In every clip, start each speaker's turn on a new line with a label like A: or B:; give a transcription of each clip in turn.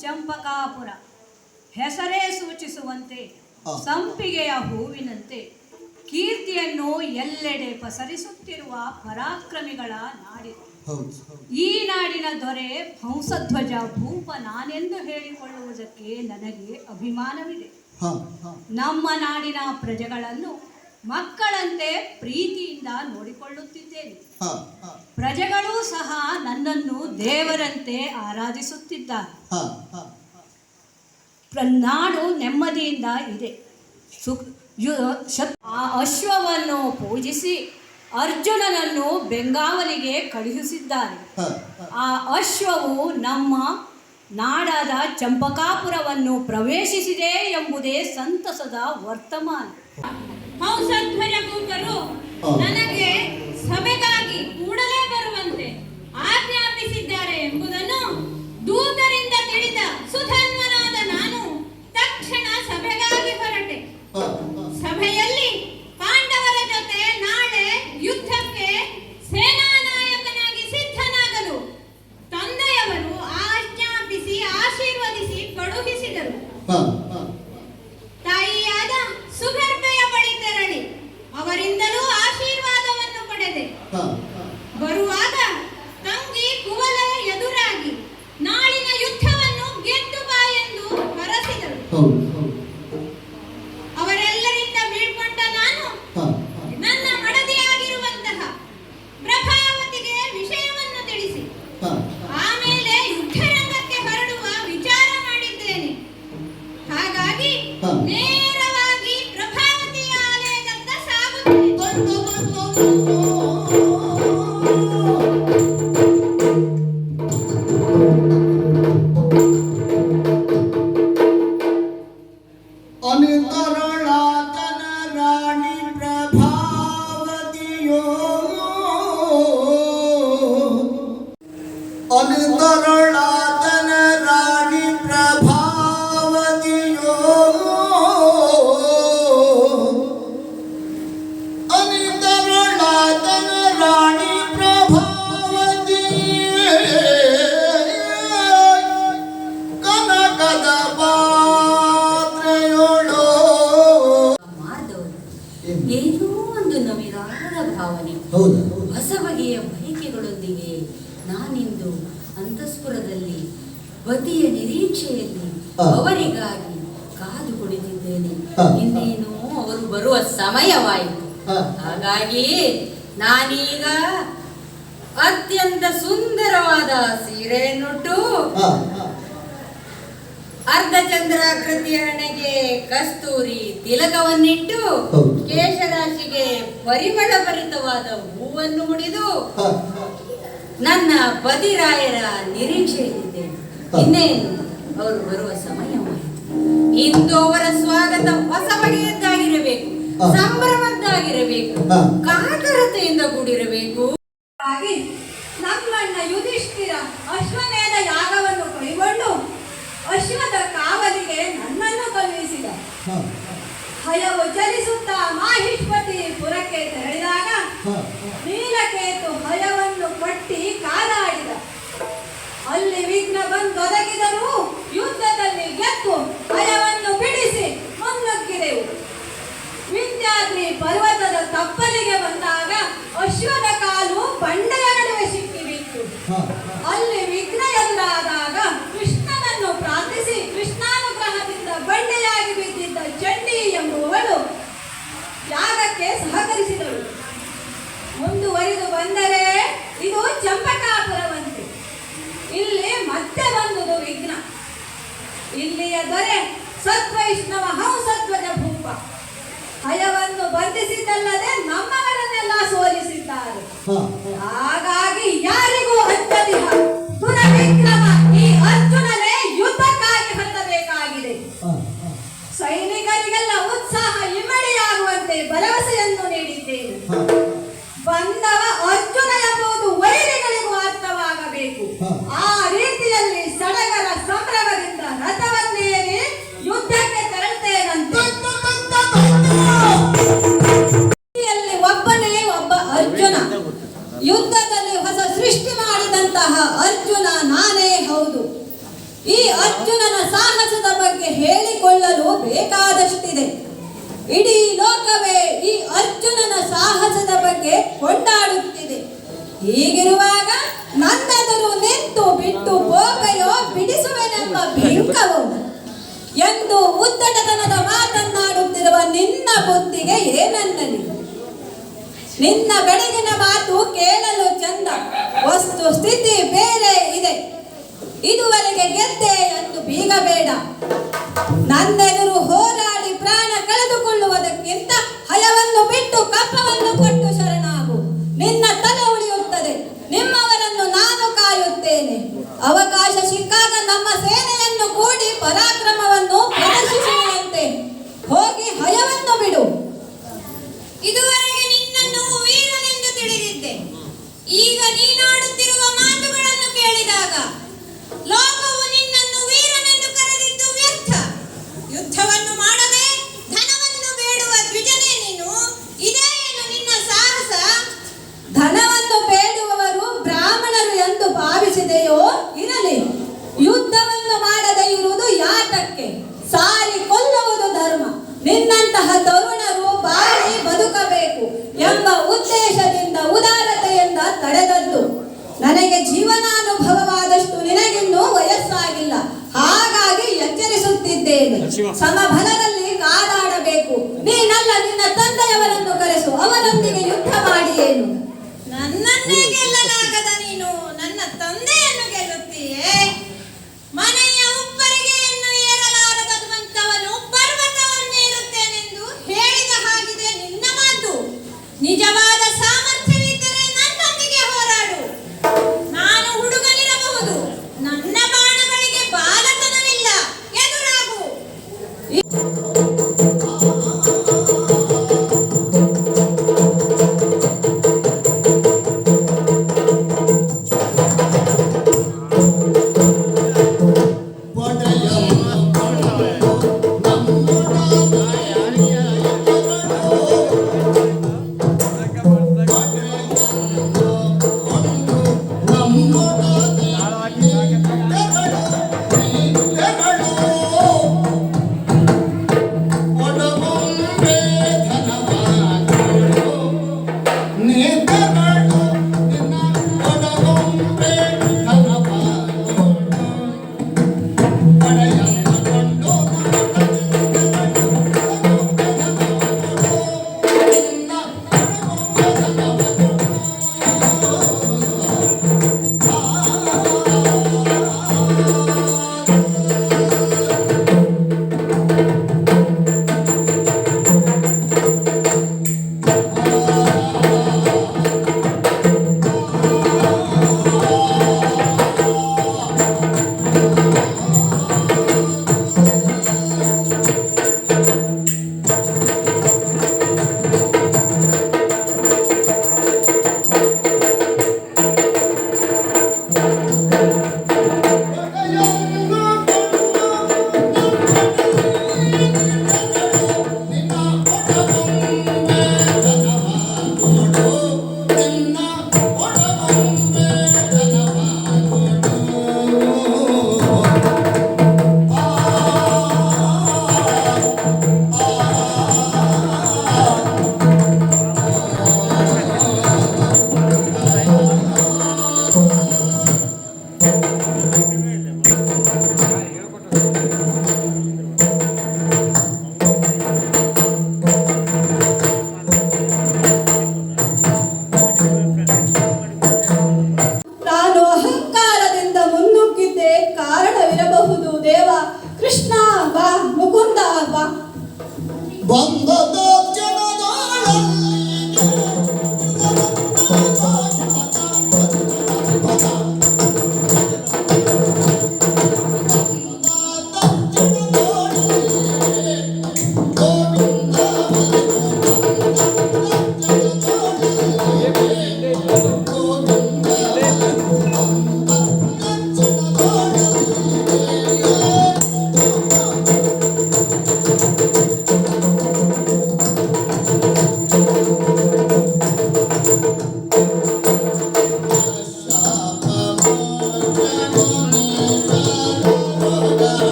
A: ಚಂಪಕಾಪುರ. ಹೆಸರೇ ಸೂಚಿಸುವಂತೆ ಸಂಪಿಗೆಯ ಹೂವಿನಂತೆ ಕೀರ್ತಿಯನ್ನು ಎಲ್ಲೆಡೆ ಪಸರಿಸುತ್ತಿರುವ ಪರಾಕ್ರಮಿಗಳ
B: ನಾಡಿ
A: ಈ ನಾಡಿನ ದೊರೆ ಹಂಸಧ್ವಜ ಭೂಪ ನಾನೆಂದು ಹೇಳಿಕೊಳ್ಳುವುದಕ್ಕೆ ನನಗೆ ಅಭಿಮಾನವಿದೆ. ನಮ್ಮ ನಾಡಿನ ಪ್ರಜೆಗಳನ್ನು ಮಕ್ಕಳಂತೆ ಪ್ರೀತಿಯಿಂದ ನೋಡಿಕೊಳ್ಳುತ್ತಿದ್ದೇನೆ ಪ್ರಜೆಗಳು ಸಹ ನನ್ನನ್ನು ದೇವರಂತೆ ಆರಾಧಿಸುತ್ತಿದ್ದಾರೆ. ನಾಡು ನೆಮ್ಮದಿಯಿಂದ ಇದೆ. ಅಶ್ವವನ್ನು ಪೂಜಿಸಿ ಅರ್ಜುನನನ್ನು ಬೆಂಗಾವಲಿಗೆ ಕಳುಹಿಸಿದ್ದಾರೆ. ಆ ಅಶ್ವವು ನಮ್ಮ ನಾಡಾದ ಚಂಪಕಾಪುರವನ್ನು ಪ್ರವೇಶಿಸಿದೆ ಎಂಬುದೇ ಸಂತಸದ ವರ್ತಮಾನ.
C: ಹಂಸಧ್ವಜ ಕೂತರು
B: ಹಾ.
C: ನನಗೆ ಸಭೆಗಾಗಿ ಕೂಡಲೇ ಬರುವಂತೆ ಆಜ್ಞಾಪಿಸಿದ್ದಾರೆ ಎಂಬುದನ್ನು ದೂತರಿಂದ ತಿಳಿದ ಸುಧನ್ವನಾದ ನಾನು ತಕ್ಷಣ ಸಭೆಗಾಗಿ ಹೊರಟೆ. ಸಭೆಯಲ್ಲಿ ಪಾಂಡವರ ಜೊತೆ ನಾಳೆ ಯುದ್ಧಕ್ಕೆ ಸೇನಾ ನಾಯಕನಾಗಿ ಸಿದ್ಧನಾಗಲು ತಂದೆಯವರು ಆಜ್ಞಾಪಿಸಿ ಆಶೀರ್ವದಿಸಿ ಕಳುಹಿಸಿದರು. ತಾಯಿಯಾದ ಸುಗರ್ಭೆಯ ಬಳಿ ತೆರಳಿ. ಅವರಿಂದಲೂ ಆಶೀರ್ವಾದವನ್ನು ಪಡೆದೆ. ಬರುವಾಗ ತಂಗಿ ಕುವಲ ಎದುರಾಗಿ ನಾಳಿನ ಯುದ್ಧವನ್ನು ಗೆದ್ದು ಬಾ ಎಂದು ಹರಸಿದರು
D: ನಾನಿಂದು ಅಂತಸ್ಪುರದಲ್ಲಿ ಪತಿಯ ನಿರೀಕ್ಷೆಯಲ್ಲಿ ಅವರಿಗಾಗಿ ಕಾದು
B: ಕುಡಿದಿದ್ದೇನೆ.
D: ಇನ್ನೇನು ಅವರು ಬರುವ ಸಮಯವಾಯಿತು. ಹಾಗಾಗಿ ನಾನೀಗ ಅತ್ಯಂತ ಸುಂದರವಾದ ಸೀರೆಯನ್ನುಟ್ಟು
B: ಅರ್ಧ
D: ಚಂದ್ರಾಕೃತಿಯ ಹಣೆಗೆ ಕಸ್ತೂರಿ ತಿಲಕವನ್ನಿಟ್ಟು. ಕೇಶರಾಶಿಗೆ ಪರಿಮಳ ಭರಿತವಾದ ಹೂವನ್ನು ಮುಡಿದು ನನ್ನ ಬದಿರಾಯರ ನಿರೀಕ್ಷೆಯಲ್ಲಿದ್ದೇನೆ.
B: ಇನ್ನೇ
D: ಇನ್ನೇನು? ಅವರು ಬರುವ ಸಮಯವಾಯಿತು ಇಂದು ಅವರ ಸ್ವಾಗತ ಹೊಸ ಬಗೆಯದ್ದಾಗಿರಬೇಕು ಸಂಭ್ರಮದ್ದಾಗಿರಬೇಕು. ಕಾತರತೆಯಿಂದ ಕೂಡಿರಬೇಕು.
C: ಹಾಗಾಗಿ ಅಲ್ಲಿ ಬಂದು ಬಂದೊದಗಿದರೂ ಯುದ್ಧದಲ್ಲಿ ಗೆದ್ದು ಭಯವನ್ನು ಬಿಡಿಸಿ ಮುನ್ನುಗ್ಗಿದೆವು. ವಿಂಧ್ಯಾದ್ರಿ ಪರ್ವತದ ತಪ್ಪಲಿಗೆ ಬಂದಾಗ ಅಶ್ವದ ಕಾಲು ಬಂಡೆಯ ನಡುವೆ
B: ಹಾ.
C: ಅಲ್ಲಿ ವಿಘ್ನ ಎದುರಾದಾಗ ಕೃಷ್ಣನನ್ನು ಪ್ರಾರ್ಥಿಸಿ ಕೃಷ್ಣಾನುಗ್ರಹದಿಂದ ಬಂಡೆಯಾಗಿ ಬಿದ್ದಿದ್ದ ಚಂಡಿ ಎಂಬುವಳು ಯಾಗಕ್ಕೆ ಸಹಕರಿಸಿದಳು. ಮುಂದುವರಿದು ಬಂದರೆ ಇದು ಚಂಪಕಾಪುರವಂತೆ
A: વૈષ્ણવ હમ સત્વ ಬುದ್ಧಿಗೆ ಏನನ್ನಲಿ? ನಿನ್ನ ಬೆಳಗಿನ ಮಾತು ಕೇಳಲು ಚಂದ. ವಸ್ತು ಸ್ಥಿತಿ ಬೇರೆ ಇದೆ. ಇದುವರೆಗೆ ಗೆದ್ದೆ ಎಂದು ಬೀಗಬೇಡ ನನ್ನೆದುರು ಹೋರಾಡಿ ಪ್ರಾಣ ಕಳೆದುಕೊಳ್ಳುವುದಕ್ಕಿಂತ ಹಯವನ್ನು ಬಿಟ್ಟು ಕಪ್ಪವನ್ನು ಕೊಟ್ಟು ಶರಣಾಗು. ನಿನ್ನ ತಲೆ ಉಳಿಯುತ್ತದೆ. ನಿಮ್ಮವರನ್ನು ನಾನು ಕಾಯುತ್ತೇನೆ. ಅವಕಾಶ ಸಿಕ್ಕಾಗ ನಮ್ಮ ಸೇನೆಯನ್ನು ಕೂಡಿ ಪ್ರದರ್ಶಿಸುವಂತೆ ಹೋಗಿ ಹಯವನ್ನು ಬಿಡು.
B: ಇದುವರೆಗೆ ನಿನ್ನನ್ನು ವೀರನೆಂದು ತಿಳಿದಿದ್ದೆ. ಈಗ ನೀನಾಡುತ್ತಿರುವ ಮಾತುಗಳನ್ನು ಕೇಳಿದಾಗ ಲೋಕವು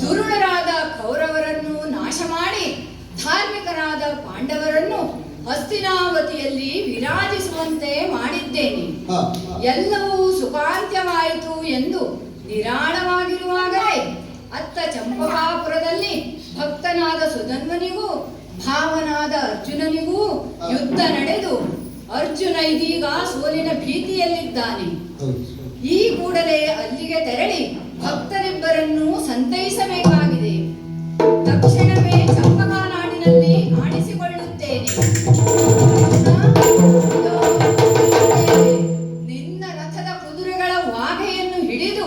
E: ದುರುಳರಾದ ಕೌರವರನ್ನು ನಾಶ ಮಾಡಿ ಧಾರ್ಮಿಕರಾದ ಪಾಂಡವರನ್ನು ಹಸ್ತಿನಾವತಿಯಲ್ಲಿ ವಿರಾಜಿಸುವಂತೆ ಮಾಡಿದ್ದೇನೆ. ಎಲ್ಲವೂ ಸುಖಾಂತ್ಯವಾಯಿತು ಎಂದು ನಿರಾಳವಾಗಿರುವಾಗಲೇ ಅತ್ತ ಚಂಪಕಾಪುರದಲ್ಲಿ ಭಕ್ತನಾದ ಸುಧನ್ವನಿಗೂ ಭಾವನಾದ ಅರ್ಜುನನಿಗೂ ಯುದ್ಧ ನಡೆದು ಅರ್ಜುನ ಇದೀಗ ಸೋಲಿನ ಭೀತಿಯಲ್ಲಿದ್ದಾನೆ. ಈ ಕೂಡಲೇ ಅಲ್ಲಿಗೆ ತೆರಳಿ ಭಕ್ತರಿಬ್ಬರನ್ನು ಸಂತೈಸಬೇಕಾಗಿದೆ. ತಕ್ಷಣವೇ ಚಂಪಕಾ ನಾಡಿನಲ್ಲಿ ಆಡಿಸಿಕೊಳ್ಳುತ್ತೇನೆ. ನಿನ್ನ ರಥದ ಕುದುರೆಗಳ ವಾಗೆಯನ್ನು ಹಿಡಿದು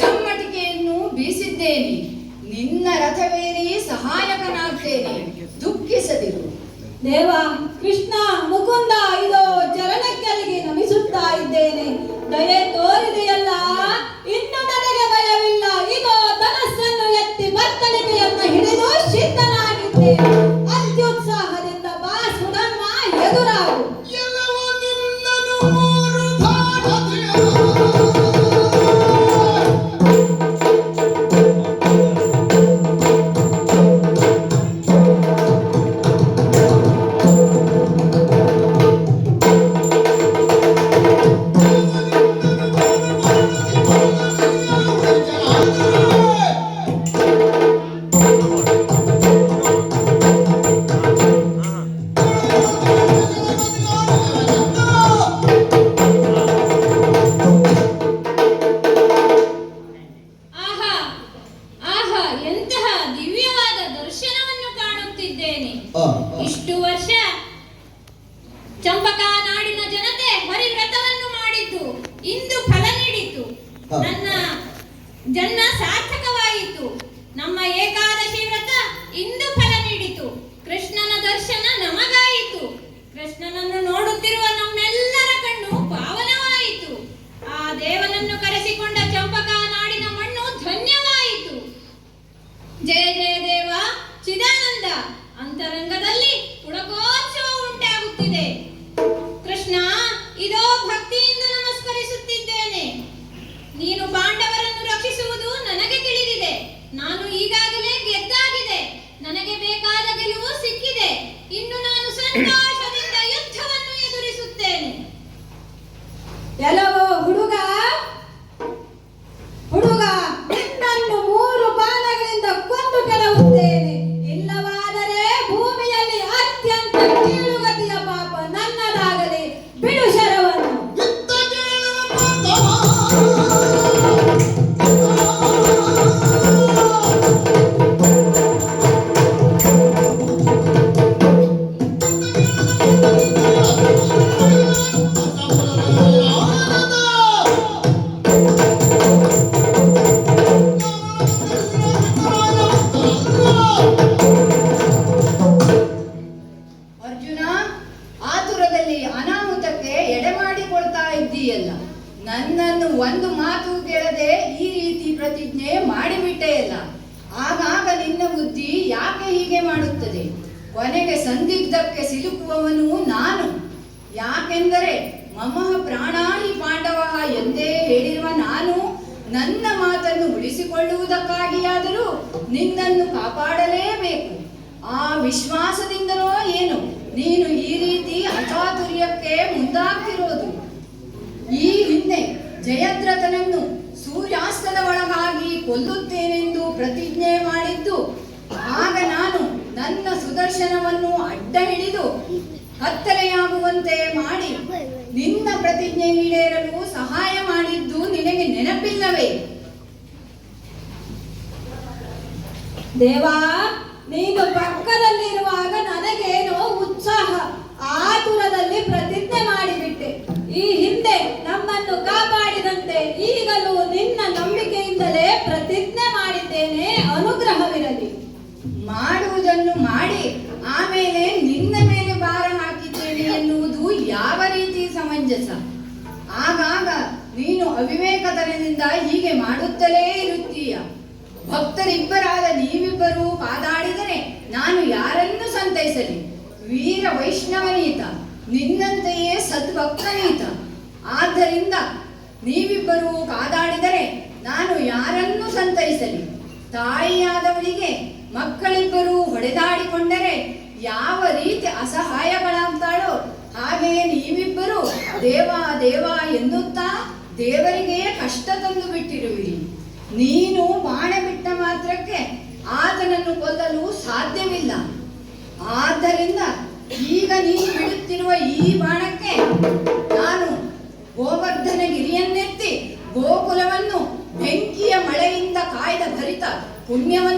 E: ಚಮ್ಮಟಿಕೆಯನ್ನು ಬೀಸಿದ್ದೇನೆ. ನಿನ್ನ ರಥವೇರಿ ಸಹಾಯಕನಾಗ್ತೇನೆ. ದುಃಖಿಸದಿರು.
A: ದೇವ, ಕೃಷ್ಣ, ಮುಕುಂದ
B: ಹ.
C: ಇಷ್ಟು ವರ್ಷ ಚಂಪಕಾ ನಾಡಿನ ಜನತೆ ಹರಿ ವ್ರತವನ್ನು ಮಾಡಿದ್ದು ಇಂದು ಫಲ ನೀಡಿತು. ನನ್ನ ಜನ್ಮ ಸಾರ್ಥಕವಾಯಿತು. ನಮ್ಮ ಏಕಾದಶಿ ವ್ರತ ಇಂದು ಫಲ ನೀಡಿತು. ಕೃಷ್ಣನ ದರ್ಶನ ನಮಗಾಯಿತು. ಕೃಷ್ಣನನ್ನು ನೋಡುತ್ತಿರುವ
E: ಯಾಕೆಂದರೆ ಮಮ ಪ್ರಾಣಾಹಿ ಪಾಂಡವ ಎಂದೇ ಹೇಳಿರುವ ನಾನು ನನ್ನ ಮಾತನ್ನು ಉಳಿಸಿಕೊಳ್ಳುವುದಕ್ಕಾಗಿಯಾದರೂ ನಿನ್ನನ್ನು ಕಾಪಾಡಲೇಬೇಕು. ಆ ವಿಶ್ವಾಸದಿಂದಲೋ ಏನು ನೀನು ಈ ರೀತಿ ಅಚಾತುರ್ಯಕ್ಕೆ ಮುಂದಾಗ್ತಿರೋದು. ಈ ಹಿಂದೆ ಜಯದ್ರಥನನ್ನು ಸೂರ್ಯಾಸ್ತದ ಒಳಗಾಗಿ ಕೊಲ್ಲುತ್ತೇನೆಂದು ಪ್ರತಿಜ್ಞೆ ಮಾಡಿದ್ದು, ಆಗ ನಾನು ನನ್ನ ಸುದರ್ಶನವನ್ನು ಅಡ್ಡ ಹಿಡಿದು ಕತ್ತಲೆಯಾಗುವಂತೆ ಮಾಡಿ ನಿನ್ನ ಪ್ರತಿಜ್ಞೆ ಈಡೇರಲು ಸಹಾಯ ಮಾಡಿದ್ದು ನಿನಗೆ ನೆನಪಿಲ್ಲವೇ?
A: ದೇವಾ, ನೀನು ಪಕ್ಕದಲ್ಲಿರುವಾಗ ನನಗೇನೋ ಉತ್ಸಾಹ ಆತುರದಲ್ಲಿ ಪ್ರತಿಜ್ಞೆ ಮಾಡಿಬಿಟ್ಟೆ. ಈ ಹಿಂದೆ ನಮ್ಮನ್ನು ಕಾಪಾಡಿದಂತೆ ಈಗಲೂ ನಿನ್ನ ನಂಬಿಕೆಯಿಂದಲೇ ಪ್ರತಿಜ್ಞೆ ಮಾಡಿದ್ದೇನೆ ಅನುಗ್ರಹವಿರಲಿ.
E: ಮಾಡುವುದನ್ನು ಮಾಡಿ, ಆಮೇಲೆ ಸಮಂಜಸ ಆಗಾಗ ನೀನು ಅವಿವೇಕತನದಿಂದ ಹೀಗೆ ಮಾಡುತ್ತಲೇ ಇರುತ್ತೀಯ. ಭಕ್ತರಿಬ್ಬರಾದ ನೀವಿಬ್ಬರೂ ಪಾದಾಡಿದರೆ ನಾನು ಯಾರನ್ನು ಸಂತೈಸಲಿ? ವೀರ ವೈಷ್ಣವನೀತ, ನಿನ್ನಂತೆಯೇ ಸದ್ಭಕ್ತನೀತ. ಮಕ್ಕಳಿಬ್ಬರು ಕಾದಾಡಿದರೆ ನಾನು ಯಾರನ್ನು ಸಂತೈಸಲಿ? ತಾಯಿಯಾದವಳಿಗೆ ಮಕ್ಕಳಿಬ್ಬರೂ ಹೊಡೆದಾಡಿಕೊಂಡರೆ ಯಾವ ರೀತಿ ಅಸಹಾಯಗಳಾಗ್ತಾಳೋ ಹಾಗೆಯೇ ನೀವಿಬ್ಬರು ದೇವ ದೇವ ಎನ್ನುತ್ತಾ ದೇವರಿಗೆ ಕಷ್ಟ ತಂದು ಬಿಟ್ಟಿರುವಿರಿ ನೀನು ಬಾಣ ಬಿಟ್ಟ ಮಾತ್ರಕ್ಕೆ ಆತನನ್ನು ಕೊಲ್ಲಲು ಸಾಧ್ಯವಿಲ್ಲ. ಆದ್ದರಿಂದ ಈಗ ನೀನು ಬಿಡುತ್ತಿರುವ ಈ ಬಾಣಕ್ಕೆ ನಾನು ಗೋವರ್ಧನ ಗಿರಿಯನ್ನೆತ್ತಿ ಗೋಕುಲವನ್ನು ಬೆಂಕಿಯ ಮಳೆಯಿಂದ ಕಾಯ್ದ ಭರಿತ ಪುಣ್ಯವನ್ನೆಲ್ಲ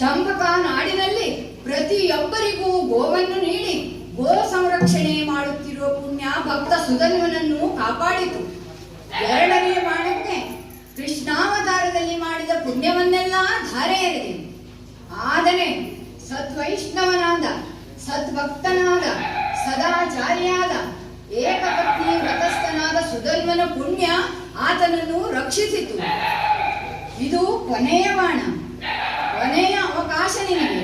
E: ಚಂಪಕ ನಾಡಿನಲ್ಲಿ ಪ್ರತಿಯೊಬ್ಬರಿಗೂ ಗೋವನ್ನು ನೀಡಿ ಗೋ ಸಂರಕ್ಷಣೆ ಮಾಡುತ್ತಿರುವ ಪುಣ್ಯ ಭಕ್ತ ಸುಧನ್ವನನ್ನು ಕಾಪಾಡಿತು. ಎರಡನೇ ಬಾಣಕ್ಕೆ ಕೃಷ್ಣಾವತಾರದಲ್ಲಿ ಮಾಡಿದ ಪುಣ್ಯವನ್ನೆಲ್ಲ ಧಾರೆ ಎರೆದೆ ಆದರೆ ಸತ್ವೈಷ್ಣವನಾದ ಸದ್ಭಕ್ತನಾದ, ಸದಾಚಾರಿಯಾದ ಏಕಪತ್ನಿ ವ್ರತಸ್ಥನಾದ ಸುಧನ್ವನ ಪುಣ್ಯ ಆತನನ್ನು ರಕ್ಷಿಸಿತು. ಇದು ಕೊನೆಯ ಬಾಣ. ಕೊನೆಯ ಅವಕಾಶ ನಿನಗೆ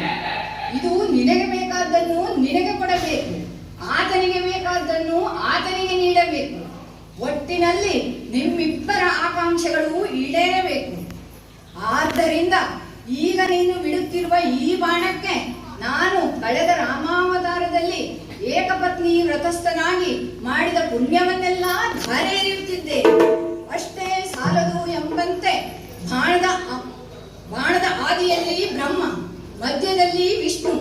E: ಇದು ನಿನಗೆ ಬೇಕಾದ್ದನ್ನು ನಿನಗೆ ಕೊಡಬೇಕು. ಆತನಿಗೆ ಬೇಕಾದ್ದನ್ನು ಆತನಿಗೆ ನೀಡಬೇಕು. ಒಟ್ಟಿನಲ್ಲಿ ನಿಮ್ಮಿಬ್ಬರ ಆಕಾಂಕ್ಷೆಗಳು ಈಡೇರಬೇಕು. ಆದ್ದರಿಂದ ಈಗ ನೀನು ಬಿಡುತ್ತಿರುವ ಈ ಬಾಣಕ್ಕೆ ನಾನು ಕಳೆದ ರಾಮಾವತಾರದಲ್ಲಿ ಏಕಪತ್ನಿ ವ್ರತಸ್ಥನಾಗಿ ಮಾಡಿದ ಪುಣ್ಯವನ್ನೆಲ್ಲ ಧಾರೆಯುತ್ತಿದ್ದೆ ಅಷ್ಟೇ ಸಾಲದು ಎಂಬಂತೆ ಬಾಣದ ಬಾಣದ ಆದಿಯಲ್ಲಿ ಬ್ರಹ್ಮ ಮಧ್ಯದಲ್ಲಿ ವಿಷ್ಣು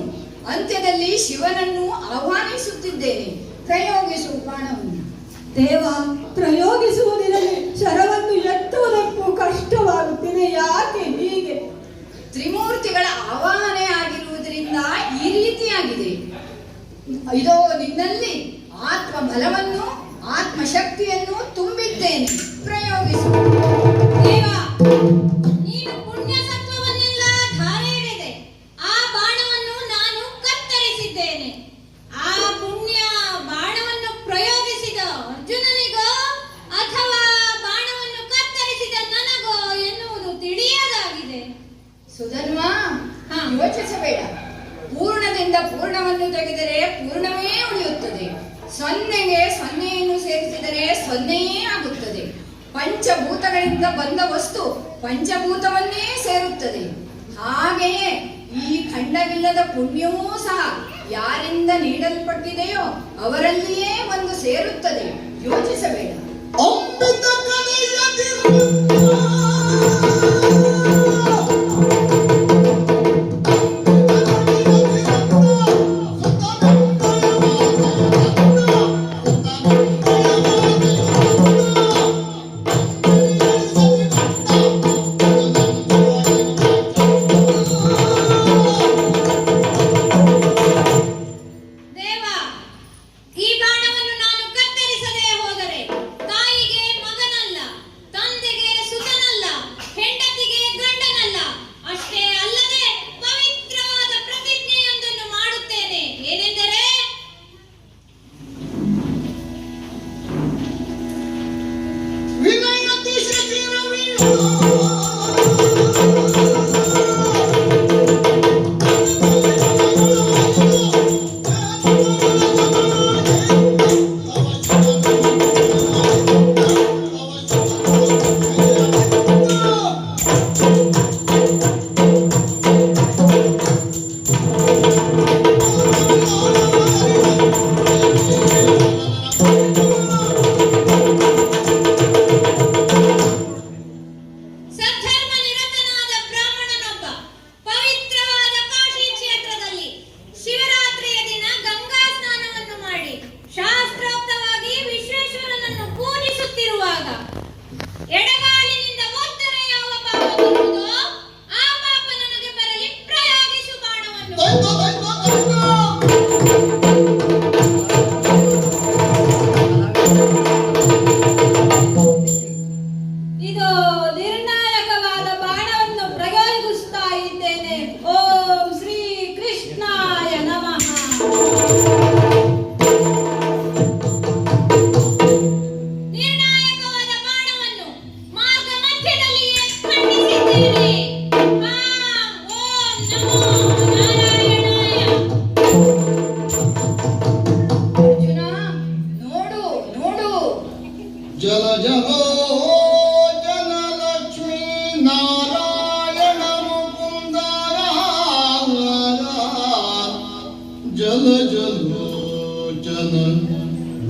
E: ಅಂತ್ಯದಲ್ಲಿ ಶಿವನನ್ನು ಆಹ್ವಾನಿಸುತ್ತಿದ್ದೇನೆ. ಪ್ರಯೋಗಿಸು ಬಾಣವನ್ನು
A: ದೇವ ಪ್ರಯೋಗಿಸುವುದರಲ್ಲಿ ಶರವನ್ನು ಎತ್ತುವುದಕ್ಕೂ ಕಷ್ಟವಾಗುತ್ತಿದೆ. ಯಾಕೆ ಹೀಗೆ?
E: ತ್ರಿಮೂರ್ತಿಗಳ ಆವಾಹನೆ ಆಗಿರುವುದರಿಂದ ಈ ರೀತಿಯಾಗಿದೆ. ಇದೋ ನಿನ್ನಲ್ಲಿ ಆತ್ಮ ಬಲವನ್ನು ಆತ್ಮಶಕ್ತಿಯನ್ನು ತುಂಬಿದ್ದೇನೆ. ಪ್ರಯೋಗಿಸು.
C: ದೇವ ನೀನು ಪುಣ್ಯ ಸತ್ವವನ್ನೆಲ್ಲ ಧಾರೆ ಎರೆದೆ ಆ ಬಾಣವನ್ನು ನಾನು ಕತ್ತರಿಸಿದ್ದೇನೆ ಆ ಪುಣ್ಯ ಬಾಣವನ್ನು ಪ್ರಯೋಗಿಸಿದ ಅರ್ಜುನನಿಗೋ ಅಥವಾ ಬಾಣವನ್ನು ಕತ್ತರಿಸಿದ ನನಗೋ ಎನ್ನುವುದು ತಿಳಿಯದಾಗಿದೆ
B: ಸುಧನ್ವ
C: ಹಾ.
B: ಯೋಚಿಸಬೇಡ ಪೂರ್ಣದಿಂದ ಪೂರ್ಣವನ್ನು ತೆಗೆದರೆ ಪೂರ್ಣವೇ ಉಳಿಯುತ್ತದೆ. ಸೊನ್ನೆಗೆ ಸೊನ್ನೆಯನ್ನು ಸೇರಿಸಿದರೆ ಸೊನ್ನೆಯೇ ಆಗುತ್ತದೆ. ಪಂಚಭೂತಗಳಿಂದ ಬಂದ ವಸ್ತು ಪಂಚಭೂತವನ್ನೇ ಸೇರುತ್ತದೆ. ಹಾಗೆಯೇ ಈ ಖಂಡವಿಲ್ಲದ ಪುಣ್ಯವೂ ಸಹ ಯಾರಿಂದ ನೀಡಲ್ಪಟ್ಟಿದೆಯೋ ಅವರಲ್ಲಿಯೇ ಒಂದು ಸೇರುತ್ತದೆ. ಯೋಚಿಸಬೇಡ.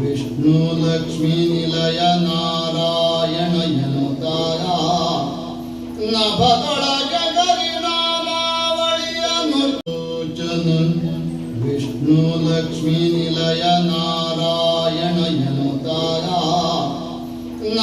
B: विष्णु लक्ष्मी निलय नारायणो तारा न विष्णु लक्ष्मी निलय नारायणो तारा न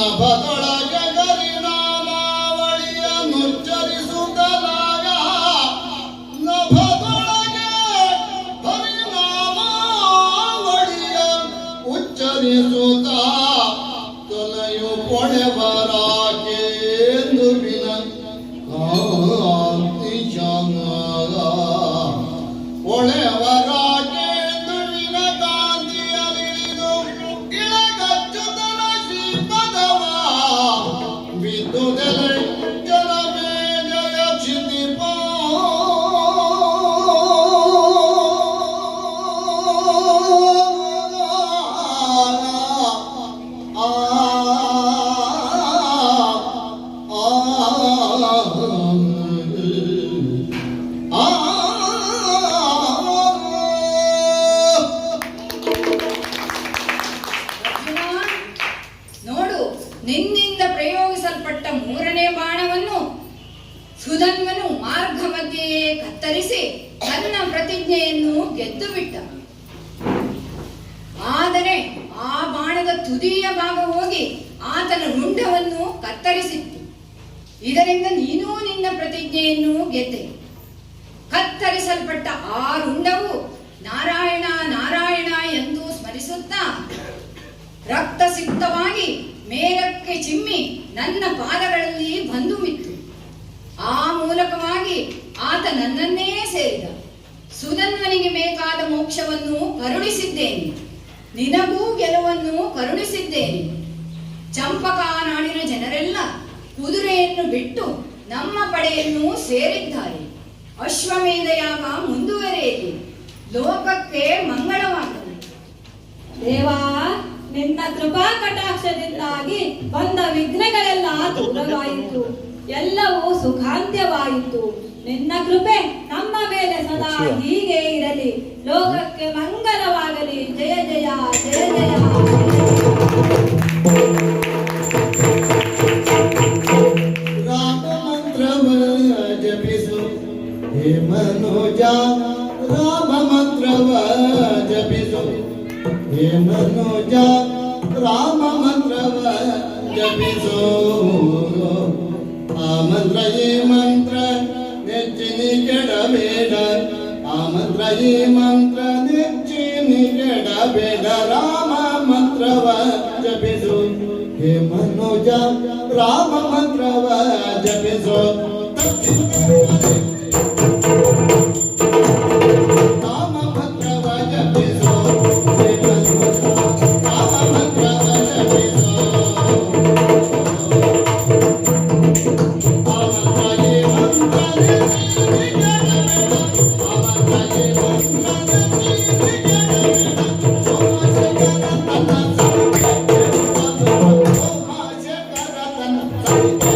B: together. ರಕ್ತಸಿಕ್ತವಾಗಿ ಮೇಲಕ್ಕೆ ಚಿಮ್ಮಿ ನನ್ನ ಪಾದಗಳಲ್ಲಿ ಬಂದು ಮಿತ್ತು ಆ ಮೂಲಕವಾಗಿ ಆತ ನನ್ನನ್ನೇ ಸೇರಿದ. ಸುಧನ್ವನಿಗೆ ಬೇಕಾದ ಮೋಕ್ಷವನ್ನು ಕರುಣಿಸಿದ್ದೇನೆ. ನಿನಗೂ ಗೆಲುವನ್ನು ಕರುಣಿಸಿದ್ದೇನೆ. ಚಂಪಕ ನಾಡಿನ ಜನರೆಲ್ಲ ಕುದುರೆಯನ್ನು ಬಿಟ್ಟು
E: ನಮ್ಮ ಪಡೆಯನ್ನು ಸೇರಿದ್ದಾರೆ. ಅಶ್ವಮೇಧ ಯಾಗ ಮುಂದುವರಿಯಿತು ಲೋಕಕ್ಕೆ ಮಂಗಳವಾಗಲಿ.
A: ದೇವಾ ನಿನ್ನ ಕೃಪಾ ಕಟಾಕ್ಷದಿಂದಾಗಿ ಬಂದ ವಿಘ್ನಗಳೆಲ್ಲ ದೂರವಾಯಿತು. ಎಲ್ಲವೂ ಸುಖಾಂತ್ಯವಾಯಿತು. ನಿನ್ನ ಕೃಪೆ ನಮ್ಮ ಮೇಲೆ ಸದಾ ಹೀಗೆ ಇರಲಿ. ಲೋಕಕ್ಕೆ ಮಂಗಲವಾಗಲಿ ಜಯ ಜಯ ಜಯ ಜಯ.
B: ರಾಮ ಮಂತ್ರವ ಜಪಿಸು. ಹೇ ಮನೋಜ ರಾಮ ಮಂತ್ರವ ಜಪಿಸು. ಹೇ ಮನೋಜ ರಾಮ ಮಂತ್ರವ ಜಪಿಸು ಆ ಮಂತ್ರ ಈ ಮಂತ್ರ ನೆಚ್ಚಿನಿ ಕೆಡಬೇಡ ಆ ಮಂತ್ರ ಈ ಮಂತ್ರ ನೆಚ್ಚಿನಿ ಕೆಡಬೇಡ ರಾಮ ಮಂತ್ರವ ಜಪಿಸು ಹೇ ಮನೋಜ ರಾಮ ಮಂತ್ರವ ಜಪಿಸು Deus.